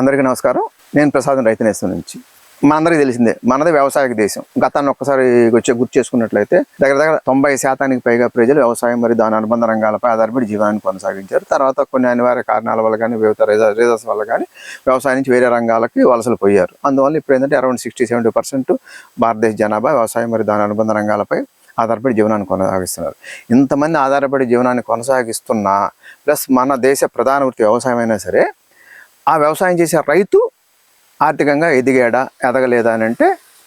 అందరికీ నమస్కారం. నేను ప్రసాదం రైతు నేస్తం నుంచి. మనందరికీ తెలిసిందే మనది వ్యవసాయ దేశం. గతాన్ని ఒక్కసారి వచ్చే గుర్తు చేసుకున్నట్లయితే దగ్గర దగ్గర తొంభై శాతానికి పైగా ప్రజలు వ్యవసాయం మరియు దాని అనుబంధ రంగాలపై ఆధారపడి జీవనాన్ని కొనసాగించారు. తర్వాత కొన్ని అనివార్య కారణాల వల్ల కానీ వివిధ రీజన్స్ వల్ల కానీ వ్యవసాయం నుంచి వేరే రంగాలకి వలసలు పోయారు. అందువల్ల ఇప్పుడు ఏంటంటే అరౌండ్ సిక్స్టీ సెవెంటీ పర్సెంట్ భారతదేశ జనాభా వ్యవసాయం మరియు దాని అనుబంధ రంగాలపై ఆధారపడి జీవనాన్ని కొనసాగిస్తున్నారు. ఇంతమంది ఆధారపడి జీవనాన్ని కొనసాగిస్తున్నా ప్లస్ మన దేశ ప్రధాన వృత్తి వ్యవసాయం అయినా సరే ఆ వ్యవసాయం చేసే రైతు ఆర్థికంగా ఎదిగాడా ఎదగలేదా అని అంటే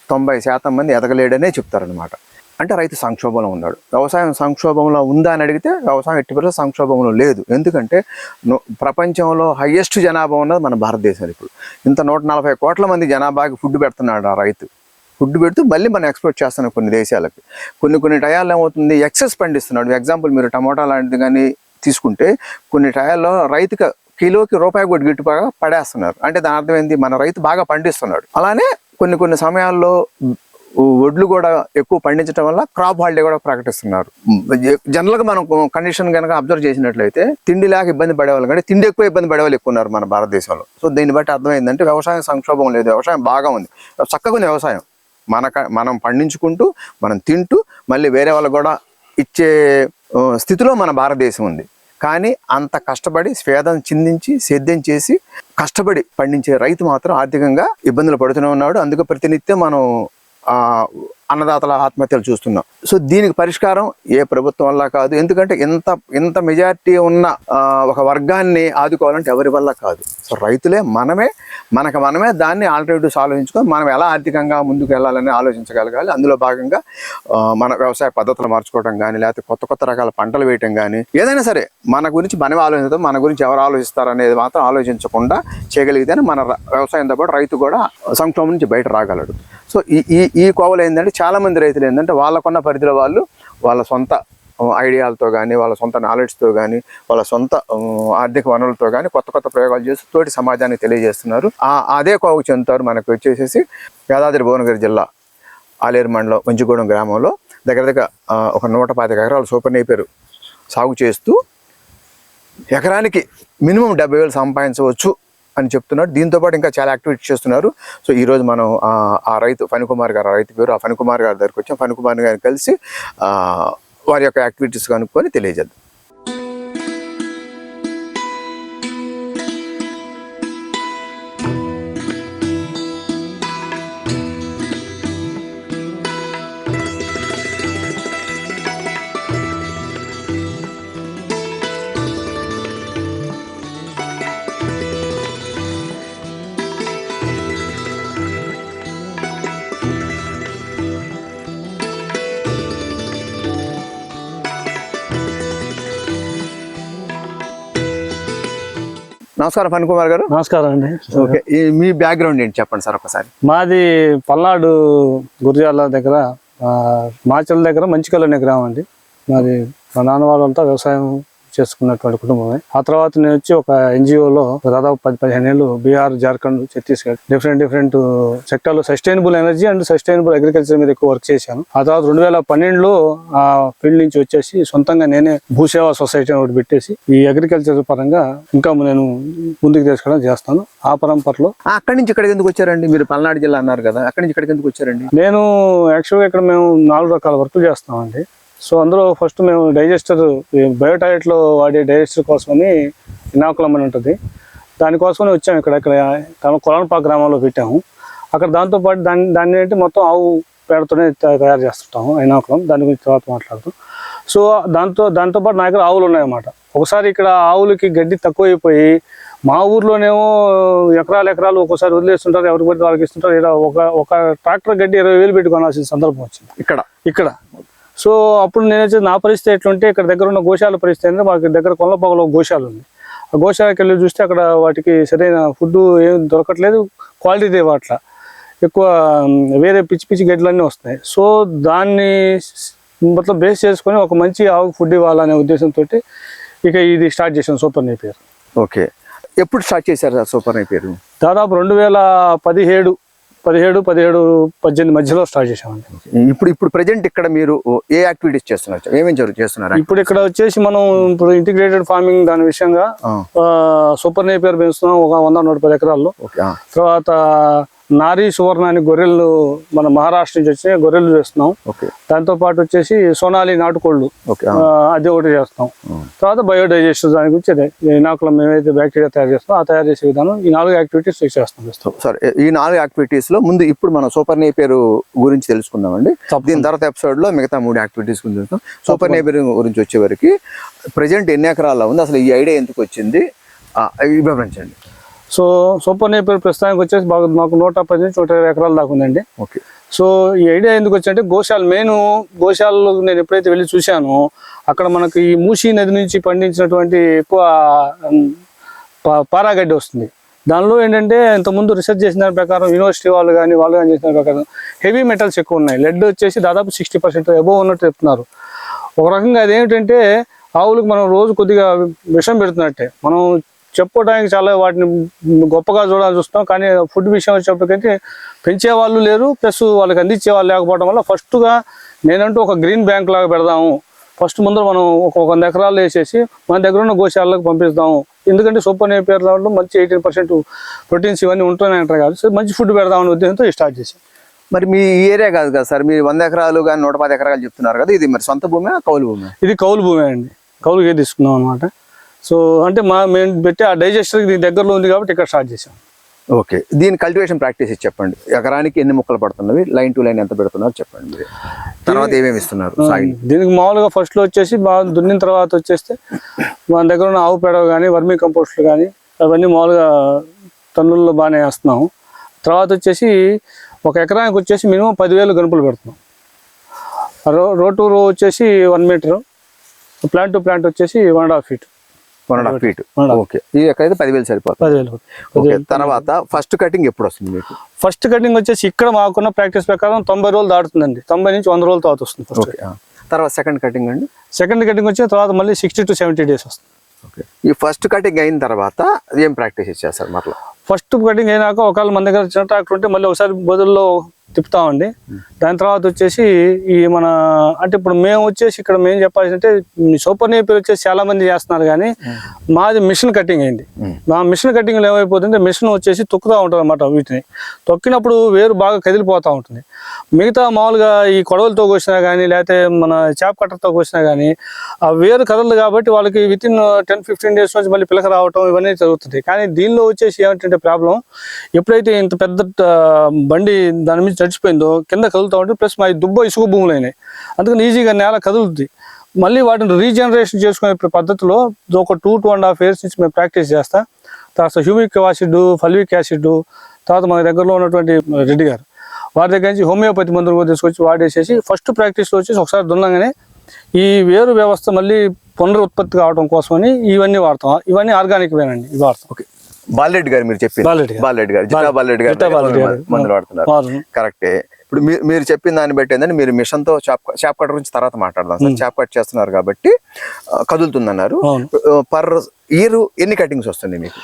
తొంభై శాతం మంది ఎదగలేడనే చెప్తారనమాట అంటే రైతు సంక్షోభంలో ఉన్నాడు. వ్యవసాయం సంక్షోభంలో ఉందా అని అడిగితే వ్యవసాయం ఎట్టి పరిస్థితి సంక్షోభంలో లేదు. ఎందుకంటే ప్రపంచంలో హయ్యెస్ట్ జనాభా ఉన్నది మన భారతదేశం ఇప్పుడు. ఇంత నూట నలభై కోట్ల మంది జనాభాకి ఫుడ్ పెడుతున్నాడు ఆ రైతు. ఫుడ్ పెడుతూ మళ్ళీ మనం ఎక్స్పోర్ట్ చేస్తున్నాం కొన్ని దేశాలకి. కొన్ని కొన్ని టయాల్లో ఏమవుతుంది? ఎక్సెస్ పండిస్తున్నాడు. ఎగ్జాంపుల్ మీరు టమోటా లాంటిది కానీ తీసుకుంటే కొన్ని టయాల్లో రైతుకి కిలోకి రూపాయి కూడా గిట్టుబాగా పడేస్తున్నారు. అంటే దాని అర్థం ఏంది? మన రైతు బాగా పండిస్తున్నాడు. అలానే కొన్ని కొన్ని సమయాల్లో వడ్లు కూడా ఎక్కువ పండించడం వల్ల క్రాప్ హాలిడే కూడా ప్రకటిస్తున్నారు. జనరల్గా మనం కండిషన్ కనుక అబ్జర్వ్ చేసినట్లయితే తిండి లేక ఇబ్బంది పడేవాళ్ళు కానీ తిండి ఎక్కువ ఇబ్బంది పడేవాళ్ళు ఎక్కువ ఉన్నారు మన భారతదేశంలో. సో దీన్ని బట్టి అర్థమైందంటే వ్యవసాయం సంక్షోభం లేదు. వ్యవసాయం బాగా ఉంది. చక్కగా ఉంది వ్యవసాయం. మన మనం పండించుకుంటూ మనం తింటూ మళ్ళీ వేరే వాళ్ళకు కూడా ఇచ్చే స్థితిలో మన భారతదేశం ఉంది. కానీ అంత కష్టపడి స్వేదం చిందించి సేద్యం చేసి కష్టపడి పండించే రైతు మాత్రం ఆర్థికంగా ఇబ్బందులు పడుతూనే ఉన్నాడు. అందుకే ప్రతినిత్యం మనం అన్నదాతల ఆత్మహత్యలు చూస్తున్నాం. సో దీనికి పరిష్కారం ఏ ప్రభుత్వం వల్ల కాదు. ఎందుకంటే ఇంత ఇంత మెజారిటీ ఉన్న ఒక వర్గాన్ని ఆదుకోవాలంటే ఎవరి వల్ల కాదు. సో రైతులే మనమే మనకు మనమే దాన్ని ఆల్టర్నేటివ్స్ ఆలోచించుకొని మనం ఎలా ఆర్థికంగా ముందుకు వెళ్ళాలని ఆలోచించగలగాలి. అందులో భాగంగా మన వ్యవసాయ పద్ధతులు మార్చుకోవడం కానీ లేకపోతే కొత్త కొత్త రకాల పంటలు వేయటం కానీ ఏదైనా సరే మన గురించి మనమే ఆలోచిస్తాం మన గురించి ఎవరు ఆలోచిస్తారు అనేది మాత్రం ఆలోచించకుండా చేయగలిగితేనే మన వ్యవసాయంతో పాటు రైతు కూడా సంక్షోభం నుంచి బయట రాగలడు. సో ఈ ఈ ఈ కోవలు ఏంటంటే చాలామంది రైతులు ఏంటంటే వాళ్ళకున్న పరిధిలో వాళ్ళు వాళ్ళ సొంత ఐడియాలతో కానీ వాళ్ళ సొంత నాలెడ్జ్తో కానీ వాళ్ళ సొంత ఆర్థిక వనరులతో కానీ కొత్త కొత్త ప్రయోగాలు చేసి తోటి సమాజానికి తెలియజేస్తున్నారు. అదే కోవకు చెందుతారు మనకు వచ్చేసేసి యాదాద్రి భువనగిరి జిల్లా ఆలేరు మండలం మంచిగూడెం గ్రామంలో. దగ్గర దగ్గర ఒక నూట పాతిక ఎకరాలు సూపర్ నేపేరు సాగు చేస్తూ ఎకరానికి మినిమం డెబ్బై వేలు సంపాదించవచ్చు అని చెప్తున్నారు. దీంతో పాటు ఇంకా చాలా యాక్టివిటీ చేస్తున్నారు. సో ఈరోజు మనం ఆ, రైతు ఫణికుమార్ గారు ఆ రైతు పేరు ఆ ఫణికుమార్ గారి దగ్గరికి వచ్చాం. ఫణికుమార్ గారిని కలిసి వారి యొక్క యాక్టివిటీస్ కనుక్కొని తెలియజేద్దాం. నమస్కారం ఫణికుమార్ గారు. నమస్కారం అండి. ఓకే ఈ మీ బ్యాక్గ్రౌండ్ ఏంటి చెప్పండి సార్ ఒకసారి. మాది పల్నాడు గురిజాల దగ్గర మాచల్ దగ్గర మంచికల్ అనే గ్రామం అండి. మాది మా నాన్న వాళ్ళంతా వ్యవసాయం చేసుకున్నటువంటి కుటుంబమే. ఆ తర్వాత నేను వచ్చి ఒక ఎన్జిఓలో దాదాపు పది పదిహేను ఏళ్ళు బీహార్ జార్ఖండ్ ఛత్తీస్గఢ్ డిఫరెంట్ డిఫరెంట్ సెక్టర్లో sustainable energy and sustainable agriculture మీద ఎక్కువ వర్క్ చేశాను. ఆ తర్వాత రెండు వేల పన్నెండులో ఆ ఫీల్డ్ నుంచి వచ్చేసి సొంతంగా నేనే భూసేవా సొసైటీ అని ఒకటి పెట్టేసి ఈ అగ్రికల్చర్ పరంగా ఇంకా నేను ముందుకు తీసుకెళ్ళడం చేస్తాను. ఆ పరంపరలో అక్కడి నుంచి ఇక్కడికి ఎందుకు వచ్చారండి? మీరు పల్నాడు జిల్లా అన్నారు కదా అక్కడి నుంచి ఇక్కడికి ఎందుకు వచ్చారండి? నేను యాక్చువల్గా ఇక్కడ మేము నాలుగు రకాల వర్క్ చేస్తామండి. సో అందులో ఫస్ట్ మేము డైజెస్టర్ బయోటాయిట్లో వాడే డైజెస్టర్ కోసమని ఇనాకులం అని ఉంటుంది. దానికోసమని వచ్చాము ఇక్కడ ఇక్కడ తమ కొలనపాక గ్రామంలో పెట్టాము. అక్కడ దాంతోపాటు దాన్ని దాన్ని ఏంటి మొత్తం ఆవు పేడతోనే తయా- తయారు చేస్తుంటాము ఇనాకులం దాని గురించి తర్వాత మాట్లాడుతాం. సో దాంతో దాంతోపాటు నా దగ్గర ఆవులు ఉన్నాయన్నమాట. ఒకసారి ఇక్కడ ఆవులకి గడ్డి తక్కువైపోయి మా ఊర్లోనేమో ఎకరాలు ఎకరాలు ఒక్కోసారి వదిలేస్తుంటారు ఎవరికి పడితే వాళ్ళకి ఇస్తుంటారు. ఇలా ఒక ఒక ట్రాక్టర్ గడ్డి ఇరవై వేలు పెట్టి కొనాల్సిన సందర్భం వచ్చింది. ఇక్కడ? ఇక్కడ. సో అప్పుడు నేను వచ్చి నా పరిస్థితి ఎట్లుంటే ఇక్కడ దగ్గర ఉన్న గోశాల పరిస్థితి ఏంటంటే మాకు దగ్గర కొల్లపగలో గోశాల ఉంది. ఆ గోశాలకి వెళ్ళి చూస్తే అక్కడ వాటికి సరైన ఫుడ్ ఏం దొరకట్లేదు క్వాలిటీ అట్లా. ఎక్కువ వేరే పిచ్చి పిచ్చి గడ్డలన్నీ వస్తున్నాయి. సో దాన్ని మొత్తం బేస్ చేసుకొని ఒక మంచి ఆవుకు ఫుడ్ ఇవ్వాలనే ఉద్దేశంతో ఇక ఇది స్టార్ట్ చేసాం సూపర్ నేపియర్ ఓకే. ఎప్పుడు స్టార్ట్ చేశారు సార్ సూపర్ పేరు? దాదాపు రెండు వేల పదిహేడు పదిహేడు పదిహేడు పద్దెనిమిది మధ్యలో స్టార్ట్ చేసామండి ఇప్పుడు ఇప్పుడు ప్రజెంట్ ఇక్కడ మీరు ఏ యాక్టివిటీస్ చేస్తున్నారు? ఏమేమి జరుగు చేస్తున్నారు? ఇప్పుడు ఇక్కడ వచ్చేసి మనం ఇప్పుడు ఇంటిగ్రేటెడ్ ఫార్మింగ్ దాని విషయంగా సూపర్ నేపియర్ పెంచుతున్నాం ఒక వంద నూట పది ఎకరాల్లో. తర్వాత నారీ సువర్ణ అని గొర్రెలు మన మహారాష్ట్ర నుంచి వచ్చి గొర్రెలు చేస్తున్నాం ఓకే. దాంతో పాటు వచ్చేసి సోనాలి నాటుకోళ్ళు అది ఒకటి చేస్తాం. తర్వాత బయోడైజెస్టర్ దాని గురించి అదే ఇనాకులం మేమైతే బ్యాక్టీరియా తయారు చేస్తాం ఆ తయారు చేసే విధానం ఈ నాలుగు యాక్టివిటీస్ చేస్తాం. సరే ఈ నాలుగు యాక్టివిటీస్లో ముందు ఇప్పుడు మనం సూపర్ నేపియర్ గురించి తెలుసుకుందామండి. దీని తర్వాత ఎపిసోడ్లో మిగతా మూడు యాక్టివిటీస్ గురించి. సూపర్ నేపియర్ గురించి వచ్చేవరకు ప్రజెంట్ ఎన్ని ఎకరాల్లో ఉంది? అసలు ఈ ఐడియా ఎందుకు వచ్చింది? వివరించండి. సో సూపర్ నేపియర్ ప్రస్తుతానికి వచ్చేసి బాగా మాకు నూట పది నుంచి నూట ఇరవై ఎకరాల దాకా ఉందండి. ఓకే. సో ఈ ఐడియా ఎందుకు వచ్చిందంటే గోశాల మెయిన్ గోశాలలో నేను ఎప్పుడైతే వెళ్ళి చూశానో అక్కడ మనకి ఈ మూసీ నది నుంచి పండించినటువంటి ఎక్కువ పారాగడ్డి వస్తుంది. దానిలో ఏంటంటే ఇంతకుముందు రీసెర్చ్ చేసిన దాని ప్రకారం యూనివర్సిటీ వాళ్ళు కానీ వాళ్ళు కానీ చేసిన ప్రకారం హెవీ మెటల్స్ ఎక్కువ ఉన్నాయి. లెడ్ వచ్చేసి దాదాపు సిక్స్టీ పర్సెంట్ అబోవ్ ఉన్నట్టు చెప్తున్నారు. ఒక రకంగా అదేమిటంటే ఆవులకు మనం రోజు కొద్దిగా విషం పెడుతున్నట్టే. మనం చెప్పుకోవడానికి చాలా వాటిని గొప్పగా చూడాలని చూస్తాం కానీ ఫుడ్ విషయం వచ్చేప్పటికైతే పెంచే వాళ్ళు లేరు. ప్లస్ వాళ్ళకి అందించే వాళ్ళు లేకపోవడం వల్ల ఫస్ట్గా నేనంటూ ఒక గ్రీన్ బ్యాంక్ లాగా పెడదాము. ఫస్ట్ ముందర మనం ఒక వంద ఎకరాలు వేసేసి మన దగ్గర ఉన్న గోశాలకు పంపిస్తాము. ఎందుకంటే సూపర్ నేపియర్ దాంట్లో మంచి ఎయిటీన్ పర్సెంట్ ప్రోటీన్స్ ఇవన్నీ ఉంటున్నాయి అంటారు కాదు. సో మంచి ఫుడ్ పెడదామనే ఉద్దేశంతో స్టార్ట్ చేసాం మరి మీ ఏరియా కాదు కదా సార్. మీరు వంద ఎకరాలు కానీ నూట పది ఎకరాలు చెప్తున్నారు కదా. ఇది మరి సొంత భూమి కౌలు భూమి? ఇది కౌలు భూమి అండి. కౌలుకే తీసుకున్నాం అనమాట సో అంటే మా మేము పెట్టి ఆ డైజెస్టర్కి దీని దగ్గరలో ఉంది కాబట్టి ఇక్కడ స్టార్ట్ చేసాం ఓకే. దీని కల్టివేషన్ ప్రాక్టీస్ చెప్పండి. ఎకరానికి ఎన్ని మొక్కలు పడుతున్నవి? లైన్ టు లైన్ ఎంత పెడుతున్నారు చెప్పండి తర్వాత ఏమేమి ఇస్తున్నారు? దీనికి మామూలుగా ఫస్ట్లో వచ్చేసి బాగా దున్నిన తర్వాత వచ్చేస్తే మన దగ్గర ఉన్న ఆవు పేడ కానీ వర్మీ కంపోస్ట్లు కానీ అవన్నీ మామూలుగా టన్నుల్లో బాగానే వేస్తున్నాం తర్వాత వచ్చేసి ఒక ఎకరానికి వచ్చేసి మినిమం పదివేలు గనుపులు పెడుతున్నాం. రో రో టు రో వచ్చేసి one meter plant to plant వచ్చేసి one and half feet one and half feet. Okay ఈ ఎకరైతే పదివేలు సరిపోతుంది. పదివేలు. తర్వాత ఫస్ట్ కటింగ్ ఎప్పుడు వస్తుంది మీకు? ఫస్ట్ కటింగ్ వచ్చేసి ఇక్కడ మాకున్న ప్రాక్టీస్ ప్రకారం తొంభై రోజులు దాటుతుందండి. తొంభై నుంచి వంద రోజుల తర్వాత వస్తుంది ఫస్ట్ తర్వాత సెకండ్ కటింగ్ అండి? సెకండ్ కటింగ్ వచ్చిన తర్వాత మళ్ళీ సిక్స్టీ టు సెవెంటీ డేస్ వస్తుంది. ఓకే ఈ ఫస్ట్ కటింగ్ అయిన తర్వాత ఏం ప్రాక్టీస్ ఇచ్చేస్తారు మరలా? ఫస్ట్ కటింగ్ అయినాక ఒకవేళ మన దగ్గర చిన్న ట్రాక్టర్ ఉంటే మళ్ళీ ఒకసారి బదుల్లో తిప్పుతామండి దాని తర్వాత వచ్చేసి ఈ మన అంటే ఇప్పుడు మేము వచ్చేసి ఇక్కడ మేము చెప్పాల్సి అంటే సూపర్ నేపర్ వచ్చేసి చాలా మంది చేస్తున్నారు కానీ మాది మిషన్ కటింగ్ అయింది. మా మిషన్ కటింగ్లో ఏమైపోతుందంటే మిషన్ వచ్చేసి తొక్కుతూ ఉంటుంది అనమాట వీటిని. తొక్కినప్పుడు వేరు బాగా కదిలిపోతూ ఉంటుంది. మిగతా మామూలుగా ఈ కొడవలతో కోసినా కానీ లేకపోతే మన చేప కట్టర్తో కోసినా కానీ ఆ వేరు కదలదు కాబట్టి వాళ్ళకి within ten fifteen days నుంచి మళ్ళీ పిలక రావటం ఇవన్నీ జరుగుతుంది. కానీ దీనిలో వచ్చేసి ఏమిటంటే ప్రాబ్లం ఎప్పుడైతే ఇంత పెద్ద బండి దాని మీద చచ్చిపోయిందో కింద కదులుతూ ఉంటుంది ప్లస్ మా దుబ్బ ఇసుక భూములు అయినాయి అందుకని ఈజీగా నేల కదులుతుంది మళ్ళీ వాటిని రీజనరేషన్ చేసుకునే పద్ధతిలో ఒక two two and half years నుంచి మేము ప్రాక్టీస్ చేస్తా. తర్వాత హ్యూమిక్ యాసిడ్ ఫల్విక్ యాసిడ్ తర్వాత మన దగ్గరలో ఉన్నటువంటి రెడ్డి గారు. వారి దగ్గర నుంచి హోమియోపతి మందులు కూడా తీసుకొచ్చి వాడేసేసి ఫస్ట్ ప్రాక్టీస్లో వచ్చేసి ఒకసారి దున్నగానే ఈ వేరు వ్యవస్థ మళ్ళీ పునరుత్పత్తి కావడం కోసమని ఇవన్నీ వాడతాం. ఇవన్నీ ఆర్గానిక్ వేనండి ఇవి వాడతాం. ఓకే. బాలరెడ్డి గారు మీరు చెప్పింది. బాలరెడ్డి గారు. బాలరెడ్డి గారు. జిల్లా బాలరెడ్డి గారు జిట్టా బాలరెడ్డి గారు. మందులు వాడుతున్నారు. కరెక్టే. ఇప్పుడు మీరు చెప్పిన దాన్ని బట్టి ఏంటంటే మీరు మిషన్తో చాప్ చాప్ కట్ గురించి తర్వాత మాట్లాడదాం సార్. చాప్ కట్ చేస్తున్నారు కాబట్టి కదులుతుందన్నారు. పర్ ఇయర్ ఎన్ని కటింగ్స్ వస్తుంది మీకు?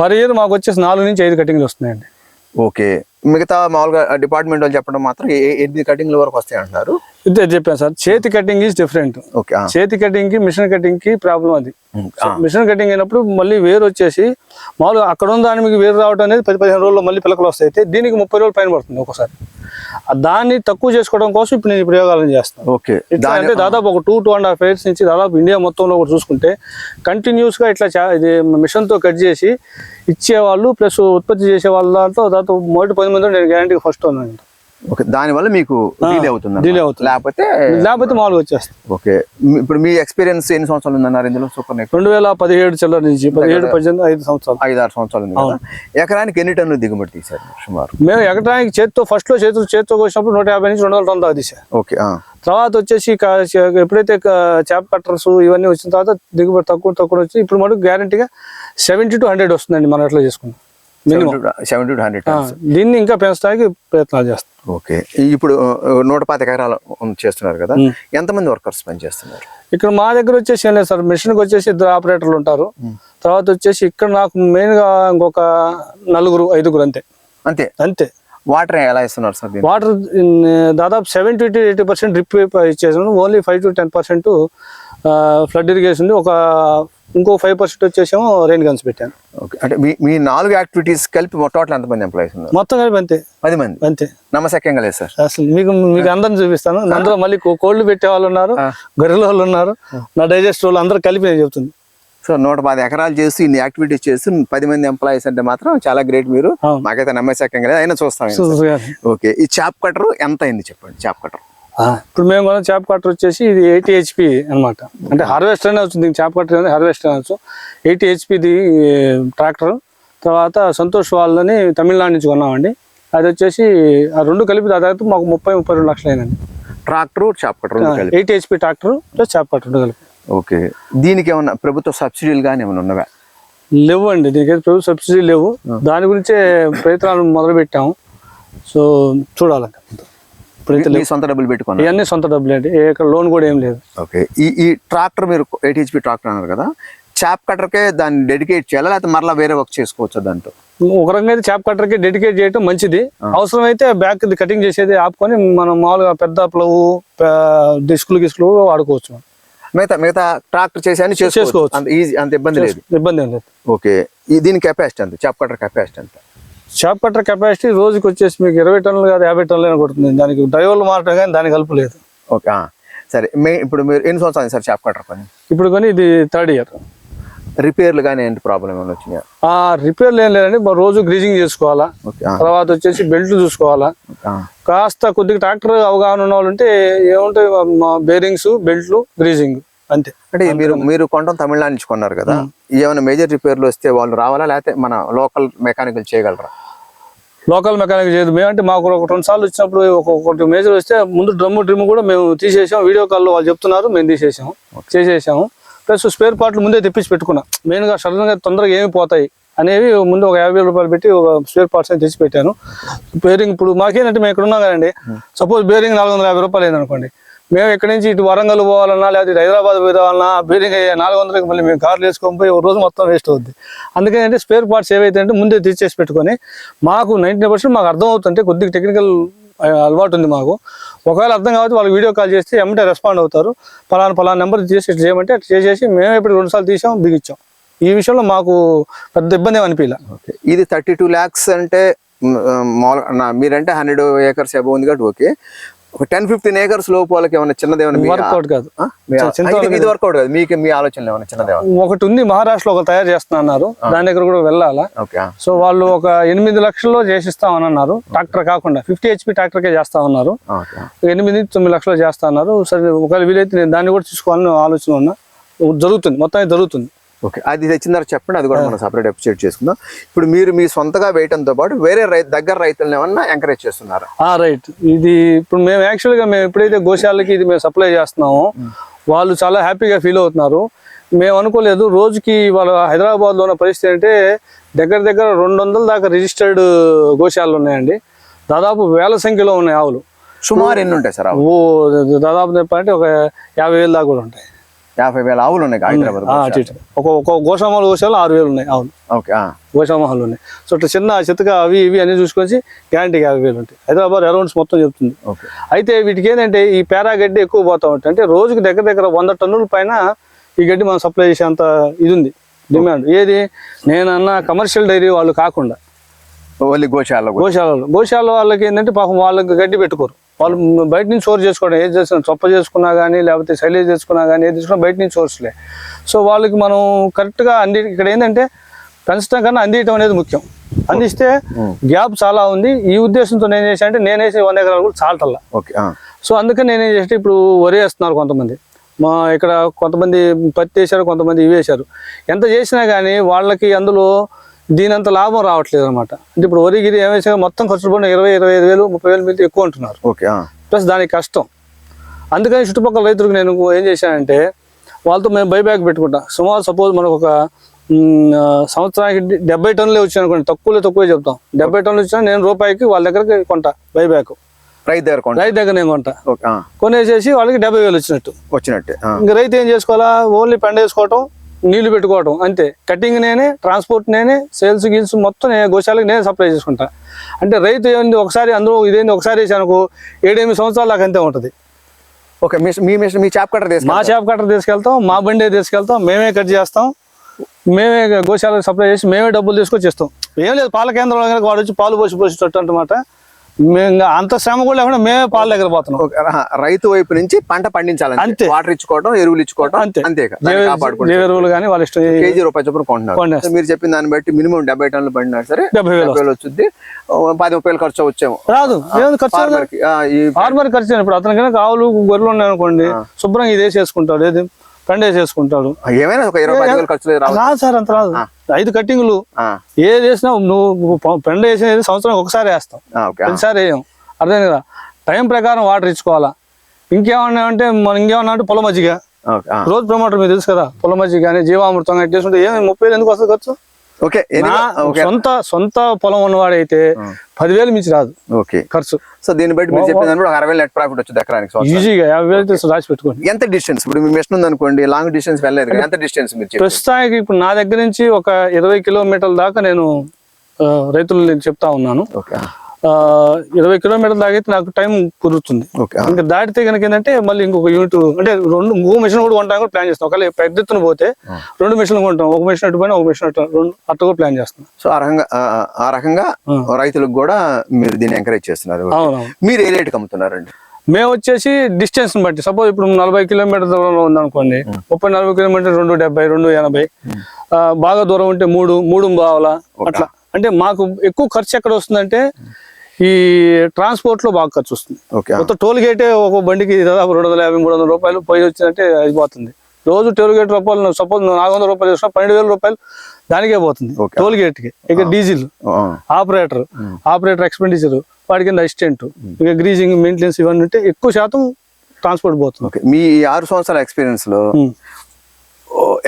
పర్ ఇయర్ మాకు వచ్చేసి నాలుగు నుంచి ఐదు కటింగ్లు వస్తున్నాయండి. ఓకే. మిగతా మామూలుగా డిపార్ట్మెంట్ వాళ్ళు చెప్పడం మాత్రం ఎనిమిది కటింగ్ల వరకు వస్తాయి అంటున్నారు ఇదే చెప్పాను సార్. చేతి కటింగ్ ఈజ్ డిఫరెంట్ చేతి కటింగ్కి మిషన్ కటింగ్కి ప్రాబ్లం అది మిషన్ కటింగ్ అయినప్పుడు మళ్ళీ వేరు వచ్చేసి మామూలుగా అక్కడ ఉన్న దాని మీకు వేరు రావడం అనేది పది పదిహేను రోజుల్లో మళ్ళీ పిలకలు వస్తాయి. అయితే దీనికి ముప్పై రోజులు పైన పడుతుంది ఒక్కోసారి. ఆ దాన్ని తక్కువ చేసుకోవడం కోసం ఇప్పుడు నేను ప్రయోగాలను చేస్తాను. ఓకే. ఇట్లా అంటే దాదాపు ఒక two two and half years నుంచి దాదాపు ఇండియా మొత్తంలో కూడా చూసుకుంటే కంటిన్యూస్గా ఇట్లా చా- ఇది మిషన్తో కట్ చేసి ఇచ్చేవాళ్ళు ప్లస్ ఉత్పత్తి చేసే వాళ్ళ దాంట్లో దాదాపు మొదటి పది మంది నేను గ్యారంటీ ఫస్ట్ ఉన్నాను ఓకే దాని వల్ల మీకు డిలే అవుతుంది delay అవుతుంది. లేకపోతే లేకపోతే మామూలుగా వచ్చేస్తాం ఓకే ఇప్పుడు మీ ఎక్స్పీరియన్స్ ఎన్ని సంవత్సరాలు ఉందన్నారు ఇందులో? సూపర్ నెక్ రెండు వేల పదిహేడు చిల్లర నుంచి పదిహేడు పద్దెనిమిది ఐదు సంవత్సరాలు. ఐదు ఆరు సంవత్సరాలు ఉంది ఎకరానికి ఎన్ని టన్నులు దిగుబడి తీశారు సుమారు? మేము ఎకటానికి చేత్తో ఫస్ట్లో చేతితో చేత్తో కోసినప్పుడు నూట యాభై నుంచి రెండు వందల టన్నులు దాకా తీసాం ఓకే ఆ, తర్వాత వచ్చేసి ఎప్పుడైతే చేప కట్టర్స్ ఇవన్నీ వచ్చిన తర్వాత దిగుబడి తక్కువ తక్కువ వచ్చి ఇప్పుడు మనకు గ్యారంటీగా సెవెంటీ టు హండ్రెడ్ వస్తుందండి మనం ఎట్లా చేసుకున్నాం మినిమం సెవెంటీ టు హండ్రెడ్ దీన్ని ఇంకా పెంచడానికి ప్రయత్నాలు చేస్తాం. ఓకే. ఇప్పుడు నూట పాతి ఎకరాలు చేస్తున్నారు కదా. ఎంతమంది వర్కర్స్ పనిచేస్తున్నారు? ఇక్కడ మా దగ్గర వచ్చేసి ఏం లేదు సార్ మిషన్కి వచ్చేసి ఇద్దరు ఆపరేటర్లు ఉంటారు. తర్వాత వచ్చేసి ఇక్కడ నాకు మెయిన్గా ఇంకొక నలుగురు ఐదుగురు అంతే. అంతే? అంతే. వాటర్ ఎలా ఇస్తున్నారు సార్? వాటర్ దాదాపు seventy to eighty percent drip ఇచ్చేసాను only five to ten percent flood irrigation ఒక ఇంకో ఫైవ్ పర్సెంట్ వచ్చేసేమో రెయిన్ గన్స్ పెట్టాను. ఓకే. అంటే మీ మీ నాలుగు యాక్టివిటీస్ కలిపి టోటల్ ఎంతమంది ఎంప్లాయీస్ ఉన్నారు? మొత్తం కలిపి అంతే. పది మంది? అంతే. నమ్మశక్యంగా లేదు సార్. అసలు మీకు మీకు అందరిని చూపిస్తాను. అందులో మళ్ళీ కోళ్ళు పెట్టే వాళ్ళు ఉన్నారు. గొర్రెల వాళ్ళు ఉన్నారు. నా డైజెస్ట్ వాళ్ళు అందరూ కలిపి నేను చెప్తుంది. సో నూట పది ఎకరాలు చేస్తూ ఇన్ని యాక్టివిటీస్ చేస్తూ పది మంది ఎంప్లాయీస్ అంటే మాత్రం చాలా గ్రేట్ మీరు. మాకైతే నమ్మశక్యంగా లేదు. అయినా చూస్తాం. ఓకే. ఈ చాప్ కటర్ ఎంత అయింది చెప్పండి? చాప్ కటర్ ఆ, ఇప్పుడు మేము కూడా చేప కట్టర్ వచ్చేసి ఇది ఎయిటీ హెచ్పి అనమాట అంటే హార్వెస్టర్ అనే వచ్చింది చేప కట్టర్ హార్వెస్టర్ అనొచ్చు ఎయిటీ హెచ్పిది ట్రాక్టర్. తర్వాత సంతోష్ వాళ్ళని తమిళనాడు నుంచి కొన్నామండి. అది వచ్చేసి ఆ రెండు కలిపి దాదాపు మాకు ముప్పై ముప్పై రెండు లక్షలు అయిందండి. ట్రాక్టర్ చాప్ కలిపి. Eighty HP tractor plus chaff cutter రెండు కలిపి. ఓకే. దీనికి ఏమన్నా ప్రభుత్వ సబ్సిడీలు కానీ ఏమైనా ఉన్నవా? లేవు అండి దీనికి ప్రభుత్వ సబ్సిడీ లేవు. దాని గురించే ప్రయత్నాలు మొదలు పెట్టాము సో చూడాలండి. ఇప్పుడైతే మీ సొంత డబ్బులు పెట్టుకున్నారు. ఇవన్నీ సొంత డబ్బులు అండి ఏ లోన్ కూడా ఏం లేదు. ఓకే. ఈ ఈ ట్రాక్టర్ మీరు ఎయిట్ హెచ్పి ట్రాక్టర్ అన్నారు కదా చాప్ కట్టర్కే దాన్ని డెడికేట్ చేయాలా లేకపోతే మరలా వేరే వర్క్ చేసుకోవచ్చు దాంతో ఒక రకంగా అయితే చేప కట్టర్కి డెడికేట్ చేయడం మంచిది. అవసరమైతే బ్యాక్ కటింగ్ చేసేది ఆపుకొని మనం మామూలుగా పెద్ద ప్లవ్ డిస్కులు గిస్కులు వాడుకోవచ్చు. మిగతా మిగతా ట్రాక్టర్ చేసి చేసుకోవచ్చు. అంత ఈజీ అంత ఇబ్బంది లేదు. ఇబ్బంది లేదు. ఓకే. ఈ దీని కెపాసిటీ అంత చాప్ కట్టర్ కెపాసిటీ అంత చేప కట్టర్ కెపాసిటీ రోజుకి వచ్చేసి మీకు ఇరవై టన్నులు కాదు యాభై టన్నులు కొడుతుంది. దానికి డ్రైవర్లు మారటం కానీ దానికి కలుపు లేదు. ఓకే. సరే మే ఇప్పుడు మీరు ఎన్ని సంవత్సరాలు సార్ చాప్ కట్టర్ పని? ఇప్పుడు కానీ ఇది థర్డ్ ఇయర్. రిపేర్లు కానీ ఏంటి ప్రాబ్లం ఏమైనా వచ్చినాయా? ఆ రిపేర్లు ఏం లేదండి రోజు గ్రీజింగ్ చేసుకోవాలా. తర్వాత వచ్చేసి బెల్ట్ చూసుకోవాలా. కాస్త కొద్దిగా ట్రాక్టర్ అవగాహన ఉన్న వాళ్ళు ఉంటే ఏముంటాయి బేరింగ్స్ బెల్ట్లు గ్రీజింగ్ అంతే. అంటే మీరు మీరు కొనడం తమిళనాడు నుంచి కొన్నారు కదా. ఏమైనా మేజర్ రిపేర్లు వస్తే వాళ్ళు రావాలా? లేకపోతే మన లోకల్ మెకానికల్ చేయగలరా? లోకల్ మెకానిక్ చేయదు. మేము అంటే మాకు ఒక రెండు సార్లు వచ్చినప్పుడు ఒక- ఒకటి మేజర్ వస్తే ముందు డ్రమ్ము డ్రిమ్ కూడా మేము తీసేసాం. వీడియో కాల్లో వాళ్ళు చెప్తున్నారు. మేము తీసేసాం. చేసేసాము. ప్లస్ స్పేర్ పార్ట్లు ముందే తెప్పించి పెట్టుకున్నాం. మెయిన్గా సడన్గా తొందరగా ఏమి పోతాయి అనేవి ముందు ఒక యాభై రూపాయలు పెట్టి ఒక స్పేర్ పార్ట్స్ అని తెచ్చి పెట్టాను. బేరింగ్ ఇప్పుడు మాకేంటంటే మేము ఇక్కడ ఉన్నాం కదండి. సపోజ్ బేరింగ్ నాలుగు వందల యాభై రూపాయలు అయింది అనుకోండి మేము ఇక్కడి నుంచి ఇటు వరంగల్ పోవాలన్నా లేకపోతే హైదరాబాద్ పోవాలన్నా బేరింగ్ అయ్యే నాలుగు వందలకి మళ్ళీ మేము కార్లు వేసుకొని పోయి ఒక రోజు మొత్తం వేస్ట్ అవుద్ది. అందుకని అంటే స్పేర్ పార్ట్స్ ఏవైతే అంటే ముందే తెచ్చేసి పెట్టుకొని మాకు నైంటీ పర్సెంట్ మాకు అర్థం అవుతుంటే కొద్దిగా టెక్నికల్ అలవాటు ఉంది మాకు. ఒకవేళ అర్థం కాబట్టి వాళ్ళకి వీడియో కాల్ చేస్తే ఎమ్మటే రెస్పాండ్ అవుతారు. పలానా పలానా నెంబర్ చేసి ఇట్లా చేయమంటే అట్లా చేసేసి మేము ఇప్పుడు రెండుసార్లు తీసాం బిగించాం ఈ విషయంలో మాకు పెద్ద ఇబ్బంది అనిపించలే ఇది థర్టీ టూ ల్యాక్స్ అంటే మామూలుగా నా- మీరంటే హండ్రెడ్ ఏకర్స్ అబౌవ్ ఉంది కాబట్టి ఓకే. ఒక టెన్ ఫిఫ్టీన్ ఏకర్స్ లోపు వాళ్ళకి ఏమైనా చిన్నది ఏమైనా మీ- వర్కౌట్ కాదు. ఇది- వర్కౌట్ కాదు. మీకు మీ ఆలోచనలు ఏమైనా చిన్నది ఏమైనా? ఒకటి ఉంది మహారాష్ట్రలో ఒక తయారు చేస్తున్నా అన్నారు. దాని దగ్గర కూడా వెళ్ళాలా. సో వాళ్ళు ఒక ఎనిమిది లక్షల్లో చేసిస్తామని అన్నారు. ట్రాక్టర్ కాకుండా ఫిఫ్టీ హెచ్పి ట్రాక్టర్కే చేస్తా ఉన్నారు. ఎనిమిది తొమ్మిది లక్షలు చేస్తా అన్నారు. సరే ఒకవేళ వీలైతే నేను దాన్ని కూడా తీసుకోవాలని ఆలోచన ఉన్నా. జరుగుతుంది. మొత్తం జరుగుతుంది. ఓకే. అది తెచ్చిన తర్వాత చెప్పండి అది కూడా మనం సపరేట్ ఎపిసోడ్ చేసుకుందాం. ఇప్పుడు మీరు మీ సొంతగా వేయటంతో పాటు వేరే రైతు దగ్గర రైతులను ఏమన్నా ఎంకరేజ్ చేస్తున్నారా? ఆ రైట్ ఇది ఇప్పుడు మేము యాక్చువల్గా మేము ఎప్పుడైతే గోశాలకి ఇది మేము సప్లై చేస్తున్నామో వాళ్ళు చాలా హ్యాపీగా ఫీల్ అవుతున్నారు. మేము అనుకోలేదు రోజుకి వాళ్ళ హైదరాబాద్లో ఉన్న పరిస్థితి అంటే దగ్గర దగ్గర రెండు వందల దాకా రిజిస్టర్డ్ గోశాలలు ఉన్నాయండి. దాదాపు వేల సంఖ్యలో ఉన్నాయి ఆవులు. సుమారు ఎన్ని ఉంటాయి సార్ ఓ దాదాపు చెప్పాలంటే ఒక యాభై వేలు దాకా కూడా ఉంటాయి. యాభై వేల ఆవులు ఉన్నాయి. హైదరాబాద్ ఆ, అటు ఇటు. ఒక ఒక గోశామల గోశాల ఆరు వేలు ఉన్నాయి ఆవులు. ఓకే. గోశామహాలు ఉన్నాయి. సో ఇట్లా చిన్న చిత్తగా అవి ఇవి అన్ని చూసుకొని గ్యారంటీ యాభై వేలు ఉంటాయి. హైదరాబాద్ అరౌండ్స్ మొత్తం చెప్తుంది. ఓకే. అయితే వీటికి ఏంటంటే ఈ పేరా గడ్డి ఎక్కువ పోతా ఉంటుంది అంటే రోజుకి దగ్గర దగ్గర వంద టన్నుల పైన ఈ గడ్డి మనం సప్లై చేసేంత ఇది ఉంది డిమాండ్ ఏది? నేనన్నా కమర్షియల్ డైరీ వాళ్ళు కాకుండా గోశాల గోశాలలో. గోశాల వాళ్ళకి ఏంటంటే పాపం వాళ్ళకి గడ్డి పెట్టుకోరు. వాళ్ళు బయట నుంచి సోర్స్ చేసుకోవడం ఏది చేసినా చొప్ప చేసుకున్నా కానీ లేకపోతే శైలేజ్ చేసుకున్నా కానీ ఏది తీసుకున్నా బయట నుంచి సోర్స్లే సో వాళ్ళకి మనం కరెక్ట్గా అంది ఇక్కడ ఏంటంటే పెంచడం కన్నా అందియటం అనేది ముఖ్యం. అందిస్తే గ్యాప్ చాలా ఉంది. ఈ ఉద్దేశంతో నేను చేసా అంటే నేను వేసే వంద ఎకరాలు కూడా చాలటల్లా. ఓకే. సో అందుకని నేనేం చేస్తే ఇప్పుడు వరి వేస్తున్నారు కొంతమంది. మా ఇక్కడ కొంతమంది పత్తి వేశారు కొంతమంది ఇవి వేశారు. ఎంత చేసినా కానీ వాళ్ళకి అందులో దీనంత లాభం రావట్లేదు అనమాట అంటే ఇప్పుడు వరి గిరి ఏం వేసినా మొత్తం ఖర్చు పడిన ఇరవై ఇరవై ఐదు వేలు ముప్పై వేలు మిగిలితే ఎక్కువ అంటున్నారు. ఓకే. ప్లస్ దానికి కష్టం. అందుకని చుట్టుపక్కల రైతులకు నేను ఏం చేశానంటే వాళ్ళతో మేము బైబ్యాక్ పెట్టుకుంటాం. సుమారు సపోజ్ మనకు ఒక సంవత్సరానికి డెబ్బై టన్నులే వచ్చాయి అనుకోండి తక్కువలో తక్కువే చెప్తాం. డెబ్బై టన్నులు వచ్చినా నేను రూపాయికి వాళ్ళ దగ్గరకి కొంటా బైబ్యాక్ రైతు దగ్గర రైతు దగ్గర నేను కొంటా. కొనేసేసి వాళ్ళకి డెబ్బై వేలు వచ్చినట్టు. వచ్చినట్టే. ఇంక రైతు ఏం చేసుకోవాలా? ఓన్లీ పెండ వేసుకోవటం నీళ్ళు పెట్టుకోవటం అంతే. కటింగ్ నేనే ట్రాన్స్పోర్ట్ నేనే సేల్స్ గీల్స్ మొత్తం నేను గోశాలకు నేనే సప్లై చేసుకుంటా. అంటే రైతు ఏంది ఒకసారి అందులో ఇదేంది ఒకసారి వేసానుకో ఏడెనిమిది సంవత్సరాలు దాకా అంతే ఉంటుంది. ఓకే మీ మీ మిషన్ మీ చాప్ కట్టర్ మా చేప కట్టర్ తీసుకెళ్తాం మా బండి తీసుకెళ్తాం మేమే కట్ చేస్తాం మేమే గోశాలకు సప్లై చేసి మేమే డబ్బులు తీసుకొచ్చి ఇస్తాం ఏం లేదు పాల కేంద్రంలో కనుక వాడు వచ్చి పాలు పోసి పోసేటట్టు అనమాట మేము అంత శ్రమ కూడా లేకుండా మేమే పాల దగ్గర పోతున్నాం. రైతు వైపు నుంచి పంట పండించాలి అంతే. వాటర్ ఇచ్చుకోవడం ఎరువులు ఇచ్చుకోవడం అంతే. అంతే ఎరువులు కానీ వాళ్ళ ఇష్టం కేజీ రూపాయి చొప్పున కొంటున్నారు. మీరు చెప్పిన దాన్ని బట్టి మినిమం డెబ్బై టన్నులు పడినా సరే. డెబ్బై వేలు వచ్చింది పది ముప్పై వేలు ఖర్చు వచ్చేమో రాదు. ఫార్మర్ ఖర్చు ఇప్పుడు అతనికి కనుక ఆవులు గొర్రెలు ఉన్నాయి అనుకోండి శుభ్రంగా ఇది వేసేసుకుంటాడు. ఏది? పెండ వేసేసుకుంటాడు. ఏమైనా ఒక ఇరవై ఖర్చు రాదు సార్ అంత రాదు. ఐదు కట్టింగులు. ఏది వేసినా నువ్వు పెండ వేసేది సంవత్సరం ఒకసారి వేస్తాం. ప్రతిసారి వేయం. అర్థం కదా? టైం ప్రకారం వాటర్ ఇచ్చుకోవాలా? ఇంకేమన్నా అంటే మనం ఇంకేమన్నా అంటే పొల మజ్జిగ ఓకే ఆ. రోజు ప్రమోటర్ మీకు తెలుసు కదా? పొల మజ్జిగ కానీ జీవామృతం కానీ చేసుకుంటే ఏమి ముప్పై ఎందుకు వస్తుంది ఖర్చు? ఓకే సొంత సొంత పొలం ఉన్నవాడైతే పదివేలు మించి రాదు ఓకే ఖర్చు. సో దీన్ని బట్టి మీరు చెప్పిన ఒక అరవై నెట్ ప్రాఫిట్ వచ్చింది ఎకరానికి. ఈజీగా యాభై వేలు రాసి పెట్టుకోండి. ఎంత డిస్టెన్స్ ఇప్పుడు మీ మిషన్ ఉంది అనుకోండి లాంగ్ డిస్టెన్స్ వెళ్ళలేదు ఎంత డిస్టెన్స్ మీరు ప్రస్తుతానికి ఇప్పుడు నా దగ్గర నుంచి ఒక ఇరవై కిలోమీటర్ల దాకా నేను రైతులు నేను చెప్తా ఉన్నాను. ఇరవై కిలోమీటర్ల దాకా అయితే నాకు టైం కుదురుతుంది. ఇంకా దాటితే కనుక ఏంటంటే మళ్ళీ ఇంకొక యూనిట్ అంటే రెండు ఇంకో మిషన్ కూడా కొంటాం కూడా ప్లాన్ చేస్తాం. ఒకవేళ పెద్ద ఎత్తున పోతే రెండు మిషన్లు కొంటాం. ఒక మిషన్ అటు పోయినా ఒక మిషన్ అటు రెండు అట్ట కూడా ప్లాన్ చేస్తాం. సో ఆ రకంగా ఆ- రకంగా రైతులకు కూడా మీరు దీన్ని ఎంకరేజ్ చేస్తున్నారు. మీరు ఏ రేటుకి అమ్ముతున్నారండి? మేము వచ్చేసి డిస్టెన్స్ బట్టి సపోజ్ ఇప్పుడు నలభై కిలోమీటర్ దూరంలో ఉందనుకోండి ముప్పై నలభై కిలోమీటర్ రెండు డెబ్బై రెండు ఎనభై బాగా దూరం ఉంటే మూడు మూడు బావల అట్లా. అంటే మాకు ఎక్కువ ఖర్చు ఎక్కడ వస్తుందంటే ఈ ట్రాన్స్పోర్ట్లో బాగా ఖర్చు వస్తుంది. మొత్తం టోల్ గేటే ఒక బండికి దాదాపు రెండు వందల యాభై మూడు వందల రూపాయలు పోయి వచ్చిందంటే అయిపోతుంది. రోజు టోల్ గేట్ రూపాయలు సపోజ్ నాలుగు వందల రూపాయలు చేసినా పన్నెండు వేల రూపాయలు దానికే పోతుంది. టోల్ గేట్కి. ఇక డీజిల్ ఆపరేటర్ ఆపరేటర్ ఎక్స్పెండిచర్ వాడి కింద అసిస్టెంట్ ఇక గ్రీజింగ్ మెయింటెనెన్స్ ఇవన్నీ ఉంటే ఎక్కువ శాతం ట్రాన్స్పోర్ట్ పోతుంది. ఓకే మీ ఆరు సంవత్సరాల ఎక్స్పీరియన్స్లో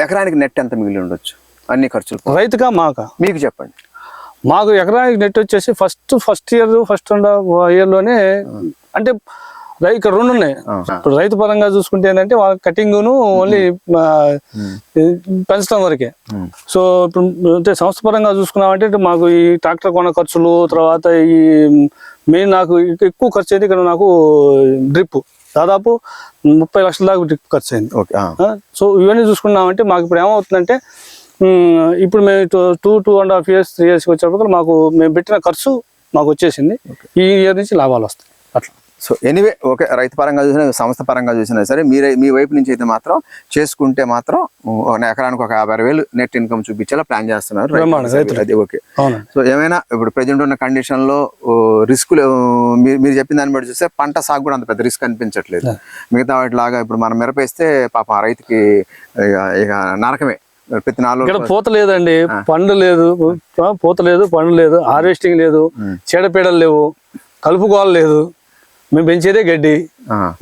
ఎకరానికి నెట్ ఎంత మిగిలి ఉండొచ్చు? అన్ని ఖర్చులు. రైతుగా మాక? మీకు చెప్పండి. మాకు ఎకరానికి నెట్ వచ్చేసి ఫస్ట్ ఫస్ట్ ఇయర్ ఫస్ట్ ఇయర్లోనే అంటే ఇక్కడ రెండు ఉన్నాయి. ఇప్పుడు రైతు పరంగా చూసుకుంటే ఏంటంటే వాళ్ళ కటింగ్ను ఓన్లీ పెంచడం వరకే. సో ఇప్పుడు అంటే సంస్థ పరంగా చూసుకున్నామంటే మాకు ఈ ట్రాక్టర్ కొన్న ఖర్చులు తర్వాత ఈ మెయిన్ నాకు ఎక్కువ ఖర్చు అయితే ఇక్కడ నాకు డ్రిప్. దాదాపు ముప్పై లక్షల దాకా డ్రిప్ ఖర్చు అయింది. సో ఇవన్నీ చూసుకున్నామంటే మాకు ఇప్పుడు ఏమవుతుందంటే ఇప్పుడు మేము two two and half years three ఇయర్స్కి వచ్చేటప్పుడు మాకు మేము పెట్టిన ఖర్చు మాకు వచ్చేసింది. ఈ ఇయర్ నుంచి లాభాలు వస్తాయి. అట్లా. సో ఎనీవే ఓకే రైతు పరంగా చూసినా సంస్థ పరంగా చూసినా సరే మీరే మీ వైపు నుంచి అయితే మాత్రం చేసుకుంటే మాత్రం ఒక ఎకరానికి ఒక యాభై వేలు నెట్ ఇన్కమ్ చూపించేలా ప్లాన్ చేస్తున్నారు. అది ఓకే. సో ఏమైనా ఇప్పుడు ప్రజెంట్ ఉన్న కండిషన్లో రిస్కులు మీరు మీరు చెప్పిన దాన్ని బట్టి చూస్తే పంట సాగు కూడా అంత పెద్ద రిస్క్ అనిపించట్లేదు. మిగతా వాటిలాగా ఇప్పుడు మనం మిరపేస్తే పాప రైతుకి ఇక ఇక నరకమే. ప్రతి నాలుగు ఇక్కడ పూత లేదండి. పండు లేదు. పూత లేదు పండు లేదు. హార్వెస్టింగ్ లేదు. చీడపీడలు లేవు. కలుపుకోవాలి లేదు. మేము పెంచేదే గడ్డి.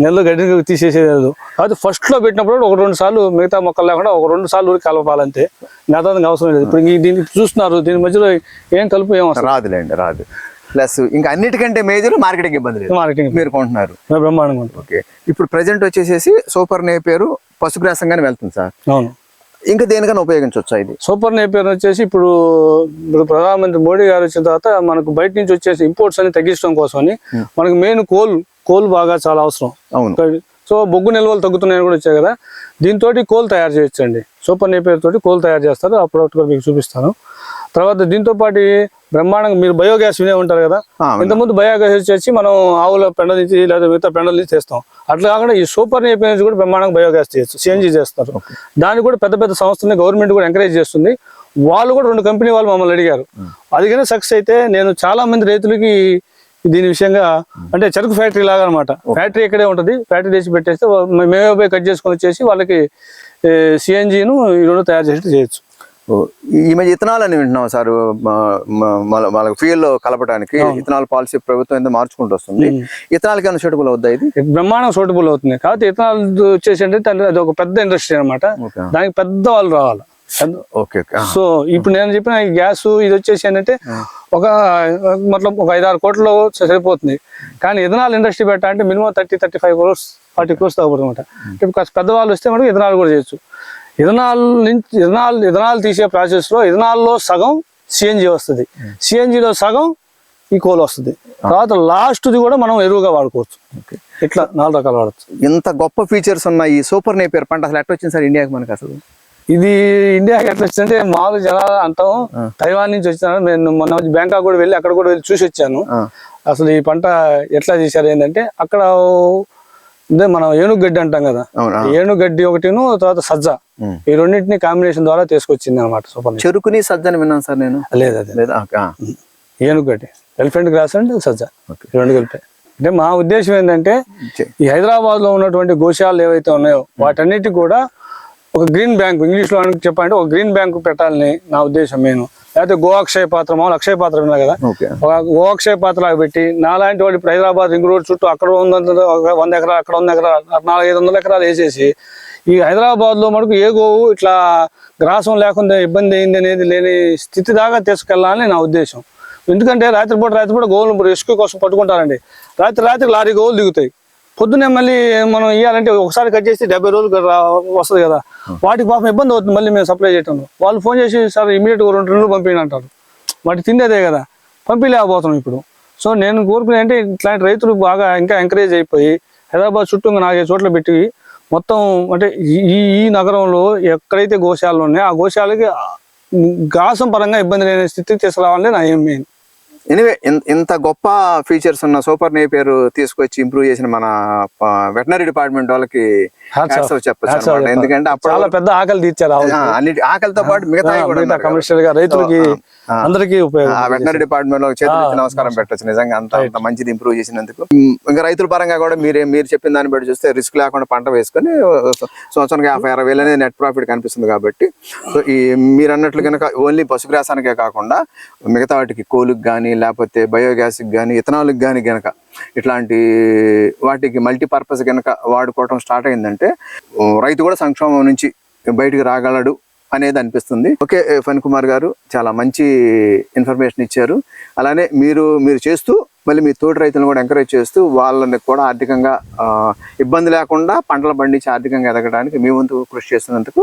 నెలలో గడ్డిని తీసేసేది లేదు. అది ఫస్ట్లో పెట్టినప్పుడు ఒక రెండు సార్లు మిగతా మొక్కలు లేకుండా ఒక రెండు సార్లు ఊరికి కలపాలంతే. మిగతా అవసరం లేదు. ఇప్పుడు దీన్ని చూస్తున్నారు. దీని మధ్యలో ఏం కలుపు ఏం రాదులేండి రాదు. ప్లస్ ఇంకా అన్నిటికంటే మేజర్ మార్కెటింగ్ ఇబ్బంది లేదు. మార్కెటింగ్ మీరు కొంటున్నారు. బ్రహ్మాండంగా ఓకే. ఇప్పుడు ప్రజెంట్ వచ్చేసేసి సూపర్ నేపేరు పశుగ్రాసంగానే వెళ్తుంది సార్. అవును. ఇంకా దేనికైనా ఉపయోగించవచ్చా ఇది? సూపర్ నేపియర్ వచ్చేసి ఇప్పుడు ఇప్పుడు ప్రధానమంత్రి మోడీ గారు వచ్చిన తర్వాత మనకు బయట నుంచి వచ్చేసి ఇంపోర్ట్స్ అని తగ్గించడం కోసమని మనకు మెయిన్ కోల్ కోల్ బాగా చాలా అవసరం. అవును. సో బొగ్గు నిల్వలు తగ్గుతున్నాయని కూడా వచ్చాయి కదా. దీంతో కోల్ తయారు చేయొచ్చండి. సూపర్ నేపియర్ తోటి కోల్ తయారు చేస్తారు. ఆ ప్రోడక్ట్ కూడా మీకు చూపిస్తాను. తర్వాత దీంతో పాటు బ్రహ్మాండంగా మీరు బయోగ్యాస్ వినే ఉంటారు కదా? ఇంతకుముందు బయోగ్యాస్ వచ్చేసి మనం ఆవుల పెండ నుంచి లేదా మిగతా పెండల నుంచి చేస్తాం అట్లా కాకుండా ఈ సూపర్ నేపియర్ నుంచి కూడా బ్రహ్మాండంగా బయోగ్యాస్ చేయొచ్చు సిఎన్జీ చేస్తారు. దాన్ని కూడా పెద్ద పెద్ద సంస్థలని గవర్నమెంట్ కూడా ఎంకరేజ్ చేస్తుంది. వాళ్ళు కూడా రెండు కంపెనీ వాళ్ళు మమ్మల్ని అడిగారు. అది కానీ సక్సెస్ అయితే నేను చాలా మంది రైతులకి దీని విషయంగా అంటే చెరుకు ఫ్యాక్టరీ లాగా అనమాట ఫ్యాక్టరీ ఇక్కడే ఉంటుంది. ఫ్యాక్టరీ తెచ్చి పెట్టేస్తే మేమే పోయి కట్ చేసుకొని వచ్చేసి వాళ్ళకి సిఎన్జిను ఈ రెండు తయారు చేసి చేయొచ్చు. ఈ మధ్య ఇథనాల్ అని వింటున్నాం సార్? మా- మా- మన- వాళ్ళ ఫ్యూయల్లో కలపడానికి ఇథనాల్ పాలసీ ప్రభుత్వం ఎంత మార్చుకుంటూ వస్తుంది. ఇథనాల్ కన్నా సూటబుల్ అవుద్దా ఇది? బ్రహ్మాండం సూటబుల్ అవుతుంది. కాకపోతే ఇథనాల్ వచ్చేసి అంటే అది ఒక పెద్ద ఇండస్ట్రీ అనమాట దానికి పెద్ద వాళ్ళు రావాలి. ఓకే సో ఇప్పుడు నేను చెప్పిన ఈ గ్యాస్ ఇది వచ్చేసి ఏంటంటే ఒక మొత్తం ఒక ఐదు ఆరు కోట్లలో సరిపోతుంది. కానీ ఇథనాల్ ఇండస్ట్రీ పెట్టా అంటే minimum thirty thirty five crores forty crores తగ్గుతుంది అనమాట పెద్దవాళ్ళు వస్తే మనకు ఇథనాల్ కూడా చేయొచ్చు. ఇథనాల్ నుంచి ఇథనాల్ ఇథనాల్ తీసే ప్రాసెస్లో ఇథనాల్లో సగం సిఎన్జి వస్తుంది. సిఎన్జిలో సగం ఈ కోల్ వస్తుంది. తర్వాత లాస్ట్ది కూడా మనం ఎరువుగా వాడుకోవచ్చు. ఇట్లా నాలుగు రకాలు వాడచ్చు. ఇంత గొప్ప ఫీచర్స్ ఉన్న ఈ సూపర్ నేపియర్ పంట అసలు ఎట్లా వచ్చింది సార్ ఇండియాకి మనకి అసలు? ఇది ఇండియాకి ఎట్లా వచ్చిందంటే మామూలు జనాలు అంటాం తైవాన్ నుంచి వచ్చినాను నేను మొన్న బ్యాంకాక్ కూడా వెళ్ళి అక్కడ కూడా వెళ్ళి చూసి వచ్చాను. అసలు ఈ పంట ఎట్లా చేశారు ఏంటంటే అక్కడ అదే మనం ఏనుగడ్డి అంటాం కదా. ఏనుగడ్డి ఒకటిను తర్వాత సజ్జ. ఈ రెండింటిని కాంబినేషన్ ద్వారా తీసుకొచ్చింది అనమాట సూపర్. చెరుకుని సజ్జని విన్నాను సార్ నేను. లేదు అదే ఏనుగడ్డి. ఎలిఫెంట్ గ్రాస్ అండ్ సజ్జ. రెండు కలిపే. అంటే మా ఉద్దేశం ఏంటంటే ఈ హైదరాబాద్లో ఉన్నటువంటి గోశాలలు ఏవైతే ఉన్నాయో వాటన్నిటి కూడా ఒక గ్రీన్ బ్యాంక్ ఇంగ్లీష్లో చెప్పాలంటే ఒక గ్రీన్ బ్యాంక్ పెట్టాలని నా ఉద్దేశం నేను. లేకపోతే గో అక్షయ పాత్ర మామూలు అక్షయ పాత్ర విన్నా కదా. ఒక గో అక్షయ పాత్ర పెట్టి నాలాంటి వాళ్ళు ఇప్పుడు హైదరాబాద్ రింగ్ రోడ్ చుట్టూ అక్కడ వంద వంద ఎకరాలు అక్కడ వంద ఎకరాలు నాలుగు ఐదు వందల ఎకరాలు వేసేసి ఈ హైదరాబాద్లో మనకు ఏ గోవు ఇట్లా గ్రాసం లేకుండా ఇబ్బంది అయింది అనేది లేని స్థితి దాకా తీసుకెళ్ళాలని నా ఉద్దేశం. ఎందుకంటే రాత్రిపూట రాత్రిపూట గోవులు రెస్క్యూ కోసం పట్టుకుంటారండి. రాత్రి రాత్రి లారీ గోవులు దిగుతాయి. పొద్దున్నే మళ్ళీ మనం ఇవ్వాలంటే ఒకసారి కట్ చేసి డెబ్బై రోజులు వస్తుంది కదా. వాటికి పాపం ఇబ్బంది అవుతుంది మళ్ళీ మేము సప్లై చేయటంలో. వాళ్ళు ఫోన్ చేసి సార్ ఇమీడియట్ రెండు రెండు పంపించండి అంటారు. వాటి తిండేదే కదా. పంపించలేకపోతున్నాం ఇప్పుడు. సో నేను కోరుకునే అంటే ఇట్లాంటి రైతులు బాగా ఇంకా ఎంకరేజ్ అయిపోయి హైదరాబాద్ చుట్టూ ఇంకా నాలుగైదు చోట్ల పెట్టి మొత్తం అంటే ఈ ఈ- ఈ నగరంలో ఎక్కడైతే గోశాలలు ఉన్నాయో ఆ గోశాలకి గాసం పరంగా ఇబ్బంది లేని స్థితికి తీసుకురావాలని నా ఏం మెయిన్ ఎనివే ఇంత గొప్ప ఫీచర్స్ ఉన్న సూపర్ నేపియర్ తీసుకొచ్చి ఇంప్రూవ్ చేసిన మన వెటనరీ డిపార్ట్మెంట్ వాళ్ళకి చెప్పొచ్చు. ఎందుకంటే అప్పుడు చాలా పెద్ద ఆకలి తీర్చారు అన్నిటి ఆకలితో పాటు మిగతా కమర్షియల్గా రైతులకి. అందరికీ వెటనరీ డిపార్ట్మెంట్లో చేతులు నమస్కారం పెట్టొచ్చు. నిజంగా అంత అంత మంచిది ఇంప్రూవ్ చేసినందుకు. ఇంకా రైతుల పరంగా కూడా మీరే మీరు చెప్పిన దాన్ని బట్టి చూస్తే రిస్క్ లేకుండా పంట వేసుకొని సంవత్సరానికి యాభై అరవై వేలు అనేది నెట్ ప్రాఫిట్ కనిపిస్తుంది కాబట్టి సో ఈ మీరు అన్నట్లు కనుక ఓన్లీ పశుగ్రాసానికే కాకుండా మిగతా వాటికి కోలుకి కానీ లేకపోతే బయోగ్యాస్కి కానీ ఇథనాల్కి కానీ గనక ఇట్లాంటి వాటికి మల్టీపర్పస్ కనుక వాడుకోవటం స్టార్ట్ అయిందంటే రైతు కూడా సంక్షోభం నుంచి బయటకు రాగలడు అనేది అనిపిస్తుంది. ఓకే ఫణ్ కుమార్ గారు చాలా మంచి ఇన్ఫర్మేషన్ ఇచ్చారు. అలానే మీరు మీరు చేస్తూ మళ్ళీ మీ తోటి రైతులను కూడా ఎంకరేజ్ చేస్తూ వాళ్ళని కూడా ఆర్థికంగా ఇబ్బంది లేకుండా పంటలు పండించి ఆర్థికంగా ఎదగడానికి మీ వంతు కృషి చేస్తున్నందుకు